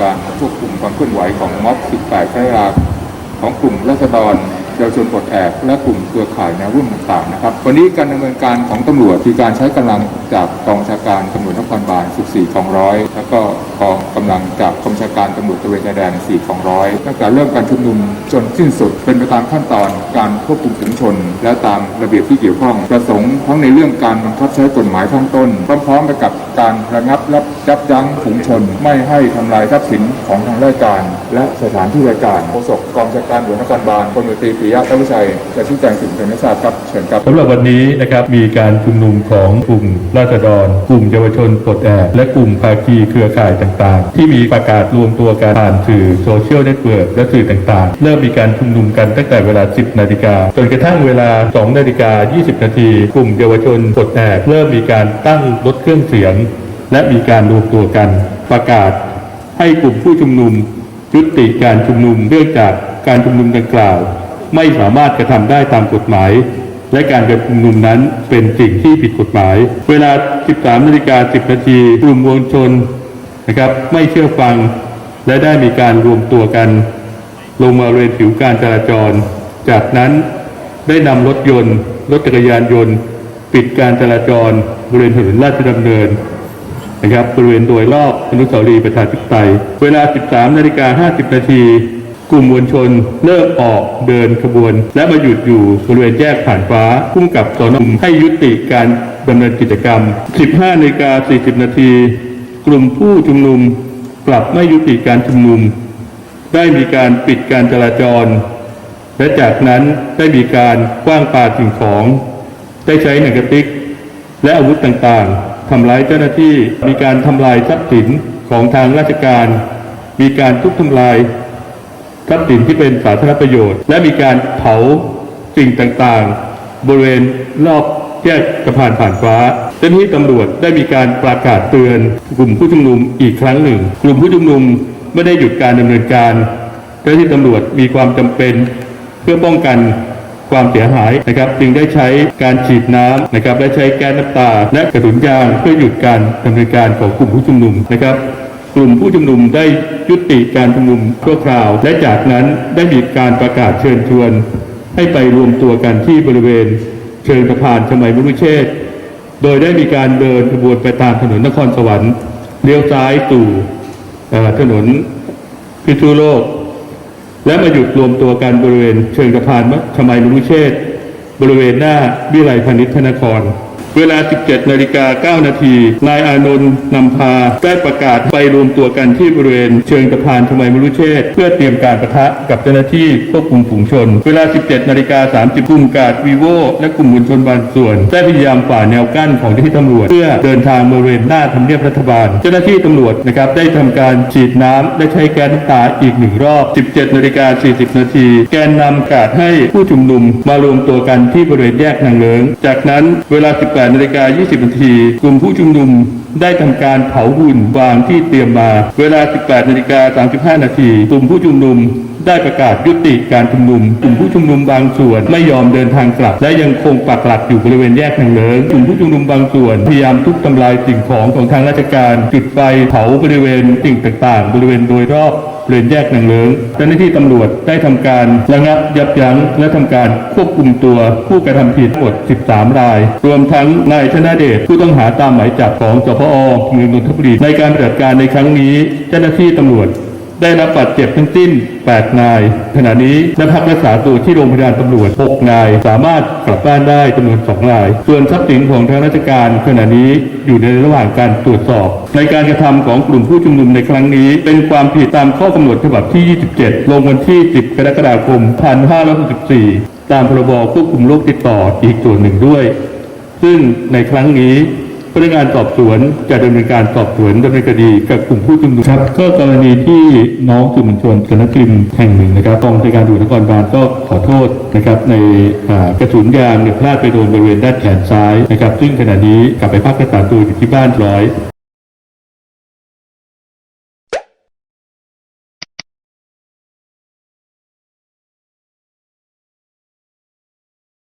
การควบคุมความเคลื่อนไหวของม็อบ18ใช้เวลาของกลุ่มรัษฎรเยาวชนปลดแอกและกลุ่มเครือข่ายแนวร่วมต่างๆนะครับ วันนี้การดำเนินการของตำรวจมีการใช้กำลังจากกองชาการตำรวจนครบาล14กองร้อยแล้วก็กองกำลังจากกองชาการตำรวจตระเวนชายแดน4กองร้อยตั้งแต่เริ่มการชุมนุมจนสิ้นสุดเป็นไปตามขั้นตอนการควบคุมฝูงชน และตามระเบียบที่เกี่ยวข้องประสงค์ทั้งในเรื่องการบังคับใช้กฎหมายข้างต้นพร้อมๆไปกับการระงับรับยับยั้งฝูงชน ไม่ให้ทำลายทรัพย์สินของทางราชการ และสถานที่ราชการโฆษกกองชาการตำรวจนครบาลพลตรีปิยะทัพวิชัยจะชี้แจงสิ่งที่ไม่ทราบครับเชิญครับสำหรับวันนี้นะครับมีการชุมนุมของกลุ่มราษฎร กลุ่มเยาวชนปลดแอกและกลุ่มภาคีเครือข่ายต่างๆ ที่มีประกาศรวมตัวกันผ่านสื่อโซเชียลเน็ตเวิร์กและสื่อต่างๆ เริ่มมีการชุมนุมกันตั้งแต่เวลา 10 นาฬิกาจนกระทั่งเวลา 2 นาฬิกา 20 นาทีกลุ่มเยาวชนปลดแอกเริ่มมีการตั้งรถเครื่องเสียง และมีการรวมตัวกันประกาศ ให้กลุ่มผู้ชุมนุมยุติการชุมนุมเนื่องจากการชุมนุมดังกล่าว ไม่สามารถกระทำได้ตามกฎหมาย และการกระชุมนุมนั้นเป็นสิ่งที่ผิดกฎหมาย เวลา 13นาฬิกา10นาทีกลุ่มมวลชนนะครับไม่เชื่อฟังและได้มีการรวมตัวกัน ลงมาบริเวณผิวการจราจร จากนั้นได้นำรถยนต์ รถจักรยานยนต์ ปิดการจราจรบริเวณถนนราชดำเนินนะครับบริเวณโดยรอบอนุสาวรีย์ประชาธิปไตย เวลา 13นาฬิกา50นาที กลุ่มมวลชนเริ่มออกเดินขบวน และมาหยุดอยู่บริเวณแยกผ่านฟ้าพุ่งกับสอนอให้ยุติการดำเนินกิจกรรม 15นาฬิกา40 นาที กลุ่มผู้ชุมนุมกลับไม่ยุติการชุมนุม ได้มีการปิดการจราจร และจากนั้นได้มีการกว้างปาสิ่งของ ได้ใช้หนังกระติก และอาวุธต่างๆทำร้ายเจ้าหน้าที่มีการทำลายทรัพย์สินของทางราชการ มีการทุบทำลาย ทรัพย์สินที่เป็นสาธารณประโยชน์ และมีการเผาสิ่งต่างๆ บริเวณรอบแยกสะพานผ่านฟ้าเจ้าหน้าที่ตำรวจได้มีการประกาศเตือนกลุ่มผู้ชุมนุมอีกครั้งหนึ่ง กลุ่มผู้ชุมนุมไม่ได้หยุดการดำเนินการ เจ้าหน้าที่ตำรวจมีความจำเป็นเพื่อป้องกันความเสียหายนะครับจึงได้ใช้การฉีดน้ำนะครับและใช้แก๊สน้ำตา และกระสุนยางเพื่อหยุดการดำเนินการของกลุ่มผู้ชุมนุมนะครับ กลุ่มผู้ชุมนุมได้ยุติการชุมนุมชั่วคราว และจากนั้นได้มีการประกาศเชิญชวน ให้ไปรวมตัวกันที่บริเวณ เชิงสะพานชมัยมรุเชษโดยได้มีการเดินขบวนไปตามถนนนครสวรรค์เลี้ยวซ้ายสู่ถนนพิษณุโลก และมาหยุดรวมตัวกันบริเวณเชิงสะพานชมัยมรุเชษบริเวณหน้าวิไลพาณิชธนคร เวลา 17 นาฬิกา 9 นาที นายอานนท์นำพา ได้ประกาศไปรวมตัวกันที่บริเวณเชิงสะพานชมัยมรุเชษเพื่อเตรียมการประทะกับเจ้าหน้าที่ควบคุมฝูงชน เวลา 17 นาฬิกา 30 กลุ่มกาดวีโวและกลุ่มมวลชนบางส่วน ได้พยายามฝ่าแนวกั้นของเจ้าหน้าที่ตำรวจ เพื่อเดินทางบริเวณหน้าทำเนียบรัฐบาล เจ้าหน้าที่ตำรวจนะครับได้ทำการฉีดน้ำและใช้แก๊สน้ำตาอีกหนึ่งรอบ 17 นาฬิกา 40 นาที แกนนำกาดให้ผู้ชุมนุมมารวมตัวกันที่บริเวณแยกนางเลิงจากนั้นเวลา 18 18นาฬิกา20นาทีกลุ่มผู้ชุมนุมได้ทำการเผาหุ่นวางที่เตรียมมา เวลา 18นาฬิกา35นาทีกลุ่มผู้ชุมนุมได้ประกาศยุติการชุมนุม กลุ่มผู้ชุมนุมบางส่วนไม่ยอมเดินทางกลับ และยังคงปักหลักอยู่บริเวณแยกนางเลิงกลุ่มผู้ชุมนุมบางส่วนพยายามทุบทำลายสิ่งของของทางราชการจุดไฟเผาบริเวณสิ่งต่างๆ บริเวณโดยรอบ เริเวณแยกนางเลิงเจ้าหน้าที่ตำรวจได้ทำการระงับยับยั้งและทำการควบคุมตัวผู้กระทำผิดทั้งหมด 13 ราย รวมทั้งนายชนะเดชผู้ต้องหาตามหมายจับของสพอเมืองนนทบุรีในการปฏิบัติการในครั้งนี้ เจ้าหน้าที่ตำรวจ ได้รับบาดเจ็บทั้งสิ้น 8 นาย ขณะนี้ได้พักรักษาตัวที่โรงพยาบาลตำรวจ 6 นาย สามารถกลับบ้านได้จำนวน 2 นาย ส่วนทรัพย์สินของทางราชการ ขณะนี้อยู่ในระหว่างการตรวจสอบ ในการกระทำของกลุ่มผู้ชุมนุมในครั้งนี้ เป็นความผิดตามข้อกำหนดฉบับที่ 27 ลงวันที่ 10 กรกฎาคม 2564 ตามพรบควบคุมโรคติดต่ออีกส่วนหนึ่งด้วย ซึ่งในครั้งนี้ พนักงานสอบสวนจะดำเนินการสอบสวนดำเนินคดีกับกลุ่มผู้ชุมนุมครับก็กรณีที่น้องสื่อมวลชนสำนักพิมพ์แห่งหนึ่งนะครับกองในการดูนครบาลก็ขอโทษนะครับในอ่ากระสุนยางเนี่ยพลาดไปโดนบริเวณด้านแขนซ้ายนะครับซึ่งขณะนี้กลับไปพักรักษาตัวอยู่ที่บ้านร้อย